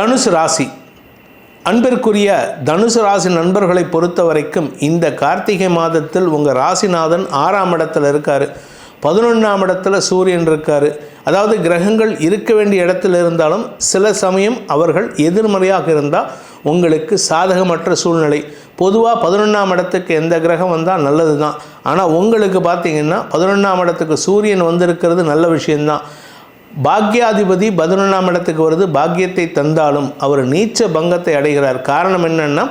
தனுசு ராசி. அன்பிற்குரிய தனுசு ராசி நண்பர்களை பொறுத்த வரைக்கும் இந்த கார்த்திகை மாதத்தில் உங்கள் ராசிநாதன் ஆறாம் இடத்துல இருக்கார். பதினொன்றாம் இடத்துல சூரியன் இருக்கார். அதாவது கிரகங்கள் இருக்க வேண்டிய இடத்துல இருந்தாலும் சில சமயம் அவர்கள் எதிர்மறையாக இருந்தால் உங்களுக்கு சாதகமற்ற சூழ்நிலை. பொதுவாக பதினொன்றாம் இடத்துக்கு எந்த கிரகம் வந்தால் நல்லது தான் ஆனால் உங்களுக்கு பார்த்திங்கன்னா பதினொன்றாம் இடத்துக்கு சூரியன் வந்திருக்கிறது நல்ல விஷயந்தான் பாக்யாதிபதி பதினொன்றாம் இடத்துக்கு வருது பாக்கியத்தை தந்தாலும் அவர் நீச்ச பங்கத்தை அடைகிறார். காரணம் என்னன்னா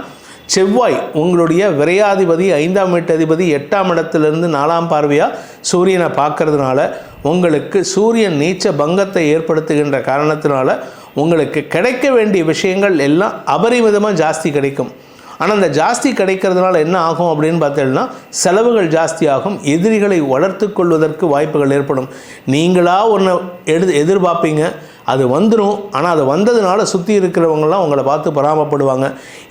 செவ்வாய் உங்களுடைய விரையாதிபதி ஐந்தாம் வீட்டதிபதி எட்டாம் இடத்திலிருந்து நாலாம் பார்வையாக சூரியனை பார்க்கறதுனால உங்களுக்கு சூரியன் நீச்ச பங்கத்தை ஏற்படுத்துகின்ற காரணத்தினால உங்களுக்கு கிடைக்க வேண்டிய விஷயங்கள் எல்லாம் அபரிமிதமாக ஜாஸ்தி கிடைக்கும். ஆனால் அந்த ஜாஸ்தி கிடைக்கிறதுனால என்ன ஆகும் அப்படின்னு பார்த்தீங்கன்னா செலவுகள் ஜாஸ்தியாகும் எதிரிகளை வளர்த்து கொள்வதற்கு வாய்ப்புகள் ஏற்படும். நீங்களாக ஒன்று எடு எதிர்பார்ப்பீங்க அது வந்துடும் ஆனால் அது வந்ததுனால சுற்றி இருக்கிறவங்களாம் உங்களை பார்த்து பராமப்படுவாங்க.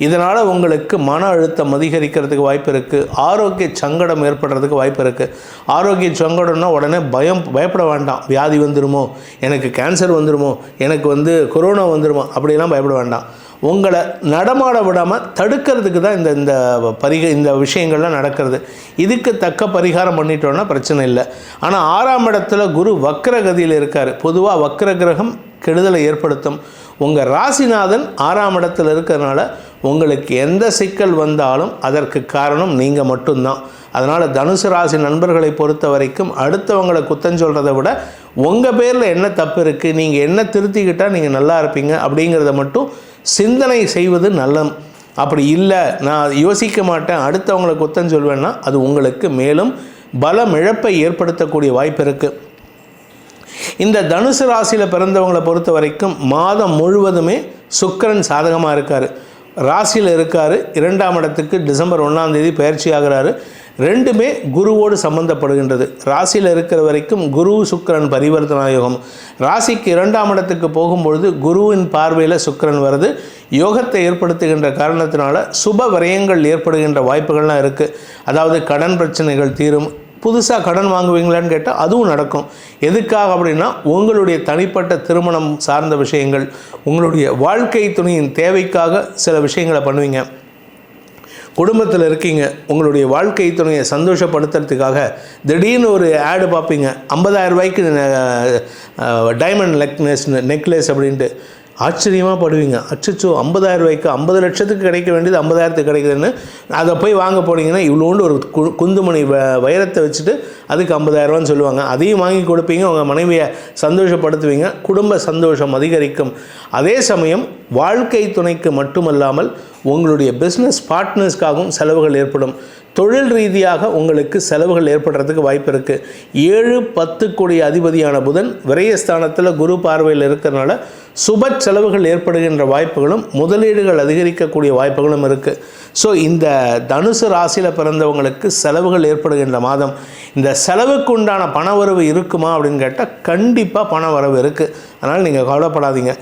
இதனால் உங்களுக்கு மன அழுத்தம் அதிகரிக்கிறதுக்கு வாய்ப்பு இருக்குது ஆரோக்கிய சங்கடம் ஏற்படுறதுக்கு வாய்ப்பு இருக்குது ஆரோக்கிய சங்கடம்னா உடனே பயம் பயப்பட வேண்டாம். வியாதி வந்துடுமோ எனக்கு கேன்சர் வந்துடுமோ எனக்கு வந்து கொரோனா வந்துடுமோ அப்படிலாம் பயப்பட வேண்டாம். உங்களை நடமாட விடாமல் தடுக்கிறதுக்கு தான் இந்த இந்த பரிக இந்த விஷயங்கள்லாம் நடக்கிறது. இதுக்கு தக்க பரிகாரம் பண்ணிட்டோன்னா பிரச்சனை இல்லை. ஆனால் ஆறாம் இடத்துல குரு வக்ரகதியில் இருக்கார். பொதுவாக வக்ர கிரகம் கெடுதலை ஏற்படுத்தும். உங்கள் ராசிநாதன் ஆறாம் இடத்துல இருக்கிறதுனால உங்களுக்கு எந்த சிக்கல் வந்தாலும் அதற்கு காரணம் நீங்கள் மட்டும்தான். அதனால் தனுசு ராசி நண்பர்களை பொறுத்த வரைக்கும் அடுத்தவங்களை குத்தம் சொல்கிறத விட உங்கள் பேரில் என்ன தப்பு இருக்குது நீங்கள் என்ன திருத்திக்கிட்டால் நீங்கள் நல்லா இருப்பீங்க அப்படிங்கிறத மட்டும் சிந்தனை செய்வது நல்லம். அப்படி இல்லை நான் யோசிக்க மாட்டேன் அடுத்தவங்களை குத்தம் சொல்வேன்னா அது உங்களுக்கு மேலும் பலம் இழப்பை ஏற்படுத்தக்கூடிய வாய்ப்பு இருக்குது இந்த தனுசு ராசியில் பிறந்தவங்களை பொறுத்த வரைக்கும் மாதம் முழுவதுமே சுக்கிரன் சாதகமாக இருக்கார். ராசியில் இருக்கார் இரண்டாம் இடத்துக்கு டிசம்பர் ஒன்றாம் தேதி பயிற்சி ஆகிறாரு. ரெண்டுமே குருவோடு சம்பந்தப்படுகின்றது. ராசியில் இருக்கிற வரைக்கும் குரு சுக்கரன் பரிவர்த்தனா யோகம். ராசிக்கு இரண்டாம் இடத்துக்கு போகும்பொழுது குருவின் பார்வையில் சுக்கரன் வருது. யோகத்தை ஏற்படுத்துகின்ற காரணத்தினால சுப விரயங்கள் ஏற்படுகின்ற வாய்ப்புகள்லாம் இருக்குது அதாவது கடன் பிரச்சனைகள் தீரும். புதுசாக கடன் வாங்குவீங்களான்னு கேட்டால் அதுவும் நடக்கும். எதுக்காக அப்படின்னா உங்களுடைய தனிப்பட்ட திருமணம் சார்ந்த விஷயங்கள் உங்களுடைய வாழ்க்கை துணியின் தேவைக்காக சில விஷயங்களை பண்ணுவீங்க. குடும்பத்தில் இருக்கீங்க உங்களுடைய வாழ்க்கை துணையை சந்தோஷப்படுத்துறதுக்காக திடீர்னு ஒரு ஆடு பார்ப்பீங்க. ஐம்பதாயிரம் ரூபாய்க்கு டைமண்ட் நெக்னஸ் நெக்லஸ் அப்படின்ட்டு. ஆச்சரியமாக படுவீங்க. அச்சச்சோ ஐம்பதாயிரம் ரூபாய்க்கு ஐம்பது லட்சத்துக்கு கிடைக்க வேண்டியது ஐம்பதாயிரத்துக்கு கிடைக்குதுன்னு அதை போய் வாங்க போனீங்கன்னா இவ்வளோண்டு ஒரு கு குந்துமணி வ வைரத்தை வச்சுட்டு அதுக்கு ஐம்பதாயிரரூவான்னு சொல்லுவாங்க. அதையும் வாங்கி கொடுப்பீங்க உங்கள் மனைவியை சந்தோஷப்படுத்துவீங்க குடும்ப சந்தோஷம் அதிகரிக்கும். அதே சமயம் வாழ்க்கை துணைக்கு மட்டுமல்லாமல் உங்களுடைய பிஸ்னஸ் பார்ட்னர்ஸ்க்காகவும் செலவுகள் ஏற்படும். தொழில் ரீதியாக உங்களுக்கு செலவுகள் ஏற்படுறதுக்கு வாய்ப்பு இருக்குது ஏழு பத்து கோடி அதிபதியான புதன் விரயஸ்தானத்தில் குரு பார்வையில் இருக்கிறனால சுப செலவுகள் ஏற்படுகின்ற வாய்ப்புகளும் முதலீடுகள் அதிகரிக்கக்கூடிய வாய்ப்புகளும் இருக்குது ஸோ இந்த தனுசு ராசியில் பிறந்தவங்களுக்கு செலவுகள் ஏற்படுகின்ற மாதம். இந்த செலவுக்கு உண்டான பண வரவு இருக்குமா அப்படின்னு கேட்டால் கண்டிப்பாக பண வரவு இருக்குது அதனால் நீங்கள் கவலைப்படாதீங்க.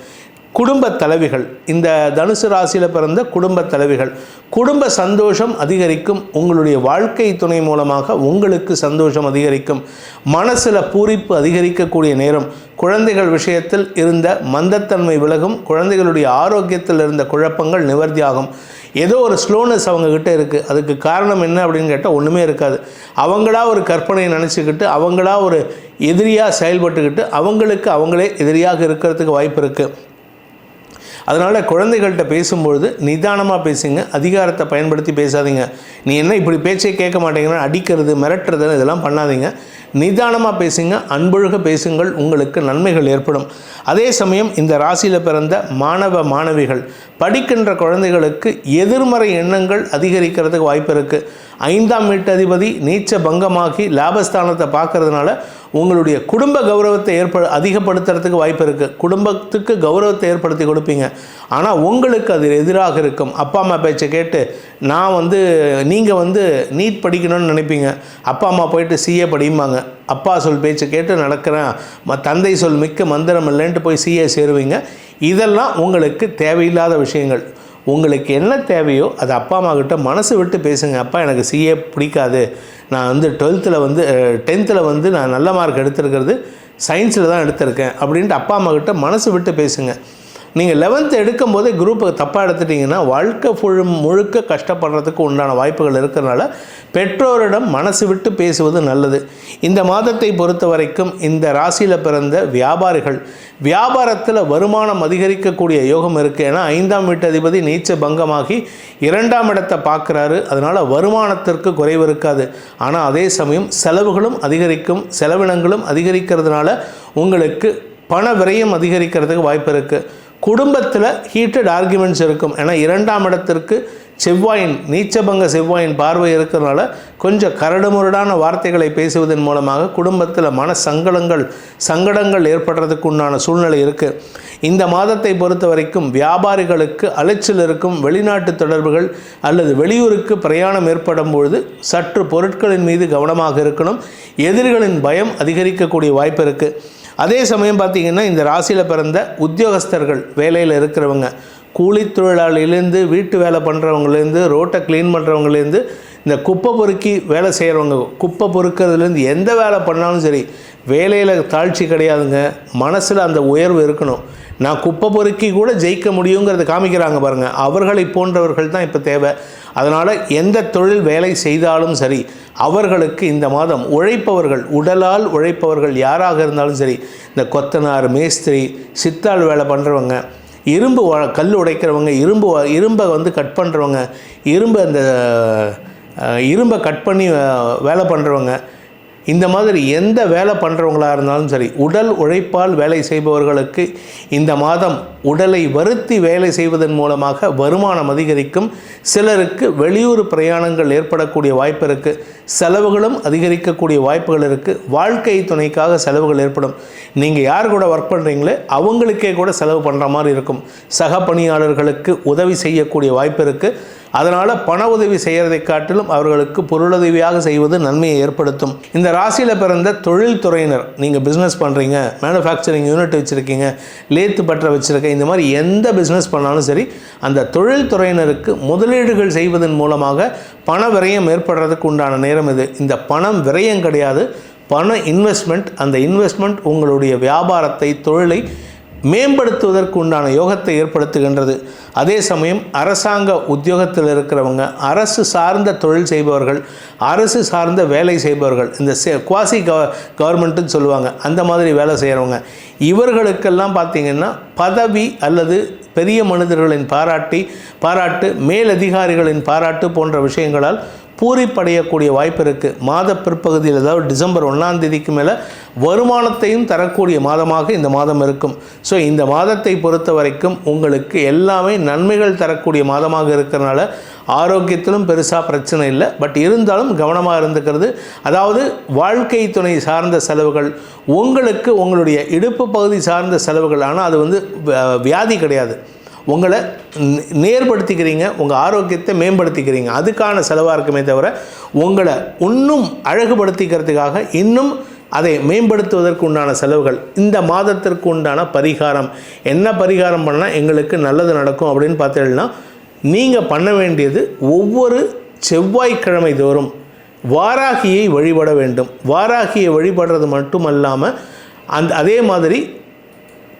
குடும்ப தலைவிகள் இந்த தனுசு ராசியில் பிறந்த குடும்ப தலைவிகள் குடும்ப சந்தோஷம் அதிகரிக்கும் உங்களுடைய வாழ்க்கை துணை மூலமாக உங்களுக்கு சந்தோஷம் அதிகரிக்கும் மனசில் பூரிப்பு அதிகரிக்கக்கூடிய நேரம் குழந்தைகள் விஷயத்தில் இருந்த மந்தத்தன்மை விலகும் குழந்தைகளுடைய ஆரோக்கியத்தில் இருந்த குழப்பங்கள் நிவர்த்தியாகும். ஏதோ ஒரு ஸ்லோனஸ் அவங்கக்கிட்ட இருக்குது அதுக்கு காரணம் என்ன அப்படின்னு கேட்டால் ஒன்றுமே இருக்காது. அவங்களா ஒரு கற்பனையை நினச்சிக்கிட்டு அவங்களா ஒரு எதிரியாக செயல்பட்டுக்கிட்டு அவங்களுக்கு அவங்களே எதிரியாக இருக்கிறதுக்கு வாய்ப்பு இருக்குது அதனால் குழந்தைகள்கிட்ட பேசும்பொழுது நிதானமாக பேசுங்க அதிகாரத்தை பயன்படுத்தி பேசாதீங்க. நீ என்ன இப்படி பேச்சே கேட்க மாட்டேங்கிறன்னு அடிக்கிறது மிரட்டுறது இதெல்லாம் பண்ணாதீங்க. நிதானமாக பேசுங்க அன்பொழுக பேசுங்கள் உங்களுக்கு நன்மைகள் ஏற்படும். அதே சமயம் இந்த ராசியில் பிறந்த மாணவ மாணவிகள் படிக்கின்ற குழந்தைகளுக்கு எதிர்மறை எண்ணங்கள் அதிகரிக்கிறதுக்கு வாய்ப்பு இருக்குது ஐந்தாம் வீட்டதிபதி நீச்ச பங்கமாகி லாபஸ்தானத்தை பார்க்கறதுனால உங்களுடைய குடும்ப கௌரவத்தை ஏற்ப அதிகப்படுத்துறதுக்கு வாய்ப்பு இருக்குது குடும்பத்துக்கு கௌரவத்தை ஏற்படுத்தி கொடுப்பீங்க. ஆனால் உங்களுக்கு அது எதிராக இருக்கும். அப்பா அம்மா பேச்சை கேட்டு நான் வந்து நீங்கள் வந்து நீட் படிக்கணும்னு நினைப்பீங்க. அப்பா அம்மா போயிட்டு சிஏ படிம்பாங்க அப்பா சொல் பேச்சு கேட்டு நடக்கிறேன். ம தந்தை சொல் மிக்க மந்திரம் இல்லைன்ட்டு போய் சிஏ சேருவீங்க. இதெல்லாம் உங்களுக்கு தேவையில்லாத விஷயங்கள். உங்களுக்கு என்ன தேவையோ அது அப்பா அம்மா கிட்ட மனசு விட்டு பேசுங்க. அப்பா எனக்கு சிஏ பிடிக்காது. நான் வந்து டுவெல்த்தில் வந்து டென்த்தில் வந்து நான் நல்ல மார்க் எடுத்திருக்கிறது. சயின்ஸில் தான் எடுத்திருக்கேன். அப்படின்ட்டு அப்பா அம்மா கிட்ட மனசு விட்டு பேசுங்க. நீங்கள் லெவன்த்து எடுக்கும் போதே குரூப்பை தப்பாக எடுத்துட்டிங்கன்னா வாழ்க்கை ஃபுல் முழுக்க கஷ்டப்படுறதுக்கு உண்டான வாய்ப்புகள் இருக்கிறனால பெற்றோரிடம் மனசு விட்டு பேசுவது நல்லது. இந்த மாதத்தை பொறுத்த வரைக்கும் இந்த ராசியில் பிறந்த வியாபாரிகள் வியாபாரத்தில் வருமானம் அதிகரிக்கக்கூடிய யோகம் இருக்குது ஏன்னா ஐந்தாம் வீட்டு அதிபதி நீச்ச பங்கமாகி இரண்டாம் இடத்தை பார்க்குறாரு. அதனால் வருமானத்திற்கு குறைவு இருக்காது. ஆனால் அதே சமயம் செலவுகளும் அதிகரிக்கும். செலவினங்களும் அதிகரிக்கிறதுனால உங்களுக்கு பண விரயம் அதிகரிக்கிறதுக்கு வாய்ப்பு இருக்குது குடும்பத்தில் ஹீட்டட் ஆர்குமெண்ட்ஸ் இருக்கும். ஏன்னா இரண்டாம் இடத்திற்கு செவ்வாயின் நீச்சபங்க செவ்வாயின் பார்வை இருக்கிறதுனால கொஞ்சம் கரடுமுரடான வார்த்தைகளை பேசுவதன் மூலமாக குடும்பத்தில் மன சங்கடங்கள் சங்கடங்கள் ஏற்படுறதுக்கு உண்டான சூழ்நிலை இருக்குது இந்த மாதத்தை பொறுத்த வரைக்கும் வியாபாரிகளுக்கு அலைச்சல் இருக்கும் வெளிநாட்டு தொடர்புகள் அல்லது வெளியூருக்கு பிரயாணம் ஏற்படும் பொழுது சற்று பொருட்களின் மீது கவனமாக இருக்கணும். எதிரிகளின் பயம் அதிகரிக்கக்கூடிய வாய்ப்பு இருக்குது அதே சமயம் பார்த்திங்கன்னா இந்த ராசியில் பிறந்த உத்தியோகஸ்தர்கள் வேலையில் இருக்கிறவங்க கூலி தொழிலாளிலேருந்து வீட்டு வேலை பண்ணுறவங்கலேருந்து ரோட்டை க்ளீன் பண்ணுறவங்கலேருந்து இந்த குப்பை பொறுக்கி வேலை செய்கிறவங்க குப்பை பொறுக்கிறதுலேருந்து எந்த வேலை பண்ணாலும் சரி வேலையில் தாழ்ச்சி கிடையாதுங்க. மனசில் அந்த உயர்வு இருக்கணும். நான் குப்பை பொறுக்கி கூட ஜெயிக்க முடியுங்கிறத காமிக்கிறாங்க பாருங்கள் அவர்களை போன்றவர்கள் தான் இப்போ தேவை. அதனால் எந்த தொழில் வேலை செய்தாலும் சரி அவர்களுக்கு இந்த மாதம் உழைப்பவர்கள் உடலால் உழைப்பவர்கள் யாராக இருந்தாலும் சரி இந்த கொத்தனார் மேஸ்திரி சித்தாள் வேலை பண்ணுறவங்க இரும்பு கல் உடைக்கிறவங்க இரும்பு வ- இரும்பை வந்து கட் பண்ணுறவங்க இரும்பு அந்த இரும்பை கட் பண்ணி வேலை பண்ணுறவங்க இந்த மாதிரி எந்த வேலை பண்ணுறவங்களாக இருந்தாலும் சரி உடல் உழைப்பால் வேலை செய்பவர்களுக்கு இந்த மாதம் உடலை வருத்தி வேலை செய்வதன் மூலமாக வருமானம் அதிகரிக்கும். சிலருக்கு வெளியூர் பிரயாணங்கள் ஏற்படக்கூடிய வாய்ப்பு இருக்குது செலவுகளும் அதிகரிக்கக்கூடிய வாய்ப்புகள் இருக்குது வாழ்க்கை துணைக்காக செலவுகள் ஏற்படும். நீங்கள் யார் கூட ஒர்க் பண்ணுறீங்களோ அவங்களுக்கே கூட செலவு பண்ணுற மாதிரி இருக்கும். சக பணியாளர்களுக்கு உதவி செய்யக்கூடிய வாய்ப்பு இருக்குது அதனால் பண உதவி செய்கிறதை காட்டிலும் அவர்களுக்கு பொருளுதவியாக செய்வது நன்மையை ஏற்படுத்தும். இந்த ராசியில் பிறந்த தொழில்துறையினர் நீங்கள் பிஸ்னஸ் பண்ணுறீங்க மேனுஃபேக்சரிங் யூனிட் வச்சுருக்கீங்க லேத்து பற்ற வச்சுருக்க இந்த மாதிரி எந்த பிஸ்னஸ் பண்ணாலும் சரி அந்த தொழில்துறையினருக்கு முதலீடுகள் செய்வதன் மூலமாக பண விரயம் ஏற்படுறதுக்கு உண்டான நேரம் இது. இந்த பணம் விரயம் கிடையாது. பண இன்வெஸ்ட்மெண்ட் அந்த இன்வெஸ்ட்மெண்ட் உங்களுடைய வியாபாரத்தை தொழிலை மேம்படுத்துவதற்கு உண்டான யோகத்தை ஏற்படுத்துகின்றது. அதே சமயம் அரசாங்க உத்தியோகத்தில் இருக்கிறவங்க அரசு சார்ந்த தொழில் செய்பவர்கள் அரசு சார்ந்த வேலை செய்பவர்கள் இந்த குவாசி கவ கவர்மெண்ட்டுன்னு சொல்லுவாங்க அந்த மாதிரி வேலை செய்கிறவங்க இவர்களுக்கெல்லாம் பார்த்திங்கன்னா பதவி அல்லது பெரிய மனிதர்களின் பாராட்டி பாராட்டு மேலதிகாரிகளின் பாராட்டு போன்ற விஷயங்களால் பூரிப்படையக்கூடிய வாய்ப்பு இருக்குது மாத பிற்பகுதியில் அதாவது டிசம்பர் ஒன்றாம் தேதிக்கு மேலே வருமானத்தையும் தரக்கூடிய மாதமாக இந்த மாதம் இருக்கும். ஸோ இந்த மாதத்தை பொறுத்த வரைக்கும் உங்களுக்கு எல்லாமே நன்மைகள் தரக்கூடிய மாதமாக இருக்கிறனால ஆரோக்கியத்திலும் பெருசாக பிரச்சனை இல்லை. பட் இருந்தாலும் கவனமாக இருந்துக்கிறது. அதாவது வாழ்க்கை துணை சார்ந்த செலவுகள் உங்களுக்கு உங்களுடைய இடுப்பு பகுதி சார்ந்த செலவுகள் ஆனால் அது வந்து வியாதி கிடையாது. உங்களை நே- நேர்படுத்திக்கிறீங்க உங்கள் ஆரோக்கியத்தை மேம்படுத்திக்கிறீங்க. அதுக்கான செலவாக இருக்குமே தவிர உங்களை இன்னும் அழகுபடுத்திக்கிறதுக்காக இன்னும் அதை மேம்படுத்துவதற்கு உண்டான செலவுகள் இந்த மாதத்திற்கு உண்டான பரிகாரம். என்ன பரிகாரம் பண்ணால் எங்களுக்கு நல்லது நடக்கும் அப்படின்னு பார்த்தீங்கன்னா நீங்கள் பண்ண வேண்டியது ஒவ்வொரு செவ்வாய்க்கிழமை தோறும் வாராகியை வழிபட வேண்டும். வாராகியை வழிபடுறது மட்டுமல்லாமல் அந்த அதே மாதிரி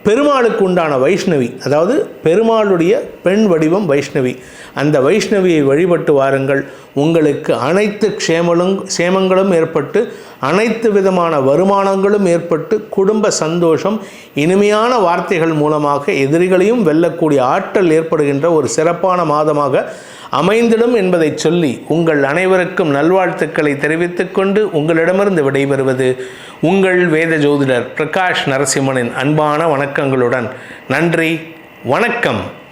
பெருமாளுக்கு உண்டான வைஷ்ணவி அதாவது பெருமாளுடைய பெண் வடிவம் வைஷ்ணவி அந்த வைஷ்ணவியை வழிபட்டு வாருங்கள். உங்களுக்கு அனைத்து க்ஷேமலும் க்ஷேமங்களும் ஏற்பட்டு அனைத்து விதமான வருமானங்களும் ஏற்பட்டு குடும்ப சந்தோஷம் இனிமையான வார்த்தைகள் மூலமாக எதிரிகளையும் வெல்லக்கூடிய ஆற்றல் ஏற்படுகின்ற ஒரு சிறப்பான மாதமாக அமைந்திடும் என்பதை சொல்லி உங்கள் அனைவருக்கும் நல்வாழ்த்துக்களை தெரிவித்துக் கொண்டு உங்களிடமிருந்து விடைபெறுவது உங்கள் வேத ஜோதிடர் பிரகாஷ் நரசிம்மனின் அன்பான வணக்கங்களுடன். நன்றி வணக்கம்.